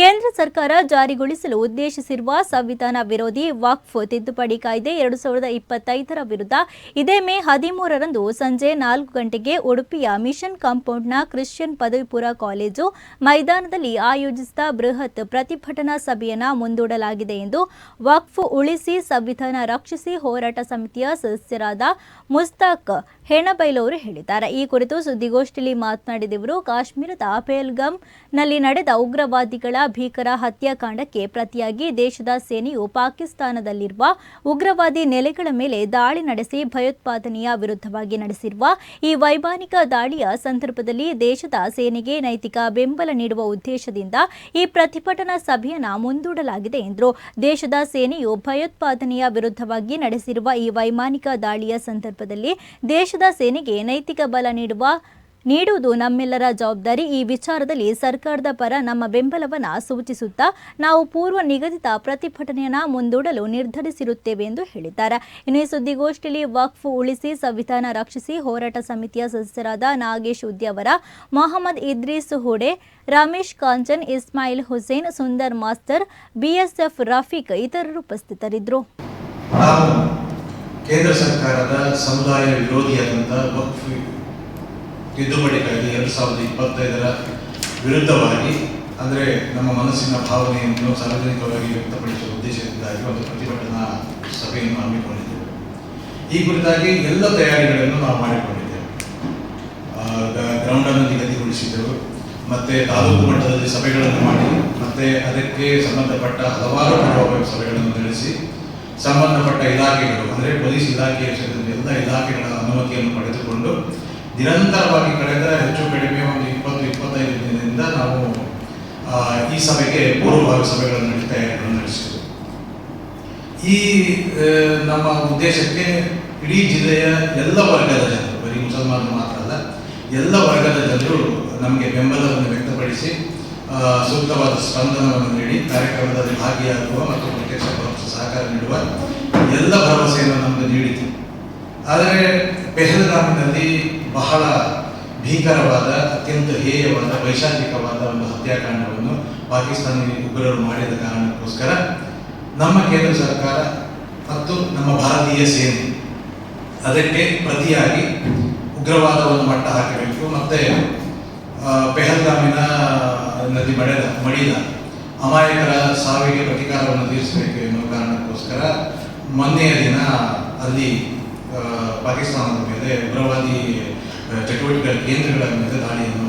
ಕೇಂದ್ರ ಸರ್ಕಾರ ಜಾರಿಗೊಳಿಸಲು ಉದ್ದೇಶಿಸಿರುವ ಸಂವಿಧಾನ ವಿರೋಧಿ ವಕ್ಫ್ ತಿದ್ದುಪಡಿ ಕಾಯ್ದೆ ಎರಡು ಸಾವಿರದ ಇಪ್ಪತ್ತೈದರ ವಿರುದ್ಧ ಇದೇ ಮೇ ಹದಿಮೂರರಂದು ಸಂಜೆ ನಾಲ್ಕು ಗಂಟೆಗೆ ಉಡುಪಿಯ ಮಿಷನ್ ಕಾಂಪೌಂಡ್ನ ಕ್ರಿಶ್ಚಿಯನ್ ಪದವಿಪುರ ಕಾಲೇಜು ಮೈದಾನದಲ್ಲಿ ಆಯೋಜಿಸಿದ ಬೃಹತ್ ಪ್ರತಿಭಟನಾ ಸಭೆಯನ್ನು ಮುಂದೂಡಲಾಗಿದೆ ಎಂದು ವಕ್ಫ್ ಉಳಿಸಿ ಸಂವಿಧಾನ ರಕ್ಷಿಸಿ ಹೋರಾಟ ಸಮಿತಿಯ ಸದಸ್ಯರಾದ ಮುಸ್ತಾಕ್ ಹೆಣಬೈಲವರು ಹೇಳಿದ್ದಾರೆ. ಈ ಕುರಿತು ಸುದ್ದಿಗೋಷ್ಠಿಯಲ್ಲಿ ಮಾತನಾಡಿದವರು ಕಾಶ್ಮೀರದ ಪೇಲ್ಗಮ್ನಲ್ಲಿ ನಡೆದ ಉಗ್ರವಾದಿಗಳ ಭೀಕರ ಹತ್ಯಾಕಾಂಡಕ್ಕೆ ಪ್ರತಿಯಾಗಿ ದೇಶದ ಸೇನೆಯು ಪಾಕಿಸ್ತಾನದಲ್ಲಿರುವ ಉಗ್ರವಾದಿ ನೆಲೆಗಳ ಮೇಲೆ ದಾಳಿ ನಡೆಸಿ ಭಯೋತ್ಪಾದನೆಯ ವಿರುದ್ಧವಾಗಿ ನಡೆಸಿರುವ ಈ ವೈಮಾನಿಕ ದಾಳಿಯ ಸಂದರ್ಭದಲ್ಲಿ ದೇಶದ ಸೇನೆಗೆ ನೈತಿಕ ಬೆಂಬಲ ನೀಡುವ ಉದ್ದೇಶದಿಂದ ಈ ಪ್ರತಿಭಟನಾ ಸಭೆಯನ್ನು ಮುಂದೂಡಲಾಗಿದೆ ಎಂದರು ದೇಶದ ಸೇನೆಯು ಭಯೋತ್ಪಾದನೆಯ ವಿರುದ್ಧವಾಗಿ ನಡೆಸಿರುವ ಈ ವೈಮಾನಿಕ ದಾಳಿಯ ಸಂದರ್ಭದಲ್ಲಿ ದೇಶದ ಸೇನೆಗೆ ನೈತಿಕ ಬಲ ನೀಡುವ ನೀಡುವುದು ನಮ್ಮೆಲ್ಲರ ಜವಾಬ್ದಾರಿ. ಈ ವಿಚಾರದಲ್ಲಿ ಸರ್ಕಾರದ ಪರ ನಮ್ಮ ಬೆಂಬಲವನ್ನು ಸೂಚಿಸುತ್ತಾ ನಾವು ಪೂರ್ವ ನಿಗದಿತ ಪ್ರತಿಭಟನೆಯನ್ನು ಮುಂದೂಡಲು ನಿರ್ಧರಿಸಿರುತ್ತೇವೆ ಎಂದು ಹೇಳಿದ್ದಾರೆ. ಇನ್ನು ಈ ಸುದ್ದಿಗೋಷ್ಠಿಯಲ್ಲಿ ವಕ್ಫ್ ಉಳಿಸಿ, ಸಂವಿಧಾನ ರಕ್ಷಿಸಿ ಹೋರಾಟ ಸಮಿತಿಯ ಸದಸ್ಯರಾದ ನಾಗೇಶ್ ಉದ್ಯವರ ಮೊಹಮ್ಮದ್ ಇದ್ರೀಸ್ ಹುಡೆ, ರಮೇಶ್ ಕಾಂಚನ್, ಇಸ್ಮಾಯಿಲ್ ಹುಸೇನ್, ಸುಂದರ್ ಮಾಸ್ತರ್ ಬಿಎಸ್ಎಫ್ ರಫೀಕ್ ಇತರರು ಉಪಸ್ಥಿತರಿದ್ದರು. ಕೇಂದ್ರ ಸರ್ಕಾರದ ಸಮುದಾಯ ವಿರೋಧಿಯಾದಂಥ ವಕ್ಫ್ ತಿದ್ದುಪಡಿ ಕಾಯ್ದೆ ಎರಡು ಸಾವಿರದ ಇಪ್ಪತ್ತೈದರ ವಿರುದ್ಧವಾಗಿ, ಅಂದರೆ ನಮ್ಮ ಮನಸ್ಸಿನ ಭಾವನೆಯನ್ನು ಸಾರ್ವಜನಿಕವಾಗಿ ವ್ಯಕ್ತಪಡಿಸುವ ಉದ್ದೇಶದಿಂದಾಗಿ ಒಂದು ಪ್ರತಿಭಟನಾ ಸಭೆಯನ್ನು ಹಮ್ಮಿಕೊಂಡಿದ್ದೇವೆ. ಈ ಕುರಿತಾಗಿ ಎಲ್ಲ ತಯಾರಿಗಳನ್ನು ನಾವು ಮಾಡಿಕೊಂಡಿದ್ದೇವೆ. ಗ್ರೌಂಡನ್ನು ನಿಗದಿಗೊಳಿಸಿದ್ದೆವು. ಮತ್ತು ತಾಲೂಕು ಮಟ್ಟದಲ್ಲಿ ಸಭೆಗಳನ್ನು ಮಾಡಿ ಮತ್ತು ಅದಕ್ಕೆ ಸಂಬಂಧಪಟ್ಟ ಹಲವಾರು ಪೂರ್ವಭಾವಿ ಸಭೆಗಳನ್ನು ನಡೆಸಿ, ಸಂಬಂಧಪಟ್ಟ ಇಲಾಖೆಗಳು, ಅಂದರೆ ಪೊಲೀಸ್ ಇಲಾಖೆಯ ಎಲ್ಲ ಇಲಾಖೆಗಳ ಅನುಮತಿಯನ್ನು ಪಡೆದುಕೊಂಡು ನಿರಂತರವಾಗಿ ಕಳೆದ ಹೆಚ್ಚು ಕಡಿಮೆ ಒಂದು ಇಪ್ಪತ್ತು, ಇಪ್ಪತ್ತೈದು ದಿನದಿಂದ ನಾವು ಈ ಸಭೆಗೆ ಪೂರ್ವಭಾವಿ ಸಭೆಗಳನ್ನು ನಡೆಸಿ ತಯಾರಿಗಳನ್ನು ನಡೆಸಿದ್ದೆವು ಈ ನಮ್ಮ ಉದ್ದೇಶಕ್ಕೆ ಇಡೀ ಜಿಲ್ಲೆಯ ಎಲ್ಲ ವರ್ಗದ ಜನರು, ಬರೀ ಮುಸಲ್ಮಾನರು ಮಾತ್ರ ಅಲ್ಲ, ಎಲ್ಲ ವರ್ಗದ ಜನರು ನಮಗೆ ಬೆಂಬಲವನ್ನು ವ್ಯಕ್ತಪಡಿಸಿ ಸೂಕ್ತವಾದ ಸ್ಪಂದನವನ್ನು ನೀಡಿ, ಕಾರ್ಯಕ್ರಮದಲ್ಲಿ ಭಾಗಿಯಾಗುವ ಮತ್ತು ಪ್ರತ್ಯಕ್ಷ ಸಹಕಾರ ನೀಡುವ ಎಲ್ಲ ಭರವಸೆಯನ್ನು ನಮಗೆ ನೀಡಿತು ಆದರೆ ಪೆಹಲ್ಗಾಮಿನಲ್ಲಿ ಬಹಳ ಭೀಕರವಾದ, ಅತ್ಯಂತ ಹೇಯವಾದ, ವೈಶಾಖಿಕವಾದ ಒಂದು ಹತ್ಯಾಕಾಂಡವನ್ನು ಪಾಕಿಸ್ತಾನಿ ಉಗ್ರರು ಮಾಡಿದ ಕಾರಣಕ್ಕೋಸ್ಕರ ನಮ್ಮ ಕೇಂದ್ರ ಸರ್ಕಾರ ಮತ್ತು ನಮ್ಮ ಭಾರತೀಯ ಸೇನೆ ಅದಕ್ಕೆ ಪ್ರತಿಯಾಗಿ ಉಗ್ರವಾದವನ್ನು ಮಟ್ಟ ಹಾಕಬೇಕು. ಮತ್ತು ಪೆಹಲ್ಗಾಮಿನ ನದಿ ಮಡೆದ, ಮಡಿದ ಅಮಾಯಕರ ಸಾವಿಗೆ ಪ್ರತಿಕಾರವನ್ನು ತೀರಿಸಬೇಕು ಎನ್ನುವ ಕಾರಣಕ್ಕೋಸ್ಕರ ಮೊನ್ನೆಯ ದಿನ ಅಲ್ಲಿ ಪಾಕಿಸ್ತಾನದ ಮೇಲೆ ಉಗ್ರವಾದಿ ಚಟುವಟಿಕೆಗಳ ಕೇಂದ್ರಗಳ ಮೇಲೆ ದಾಳಿಯನ್ನು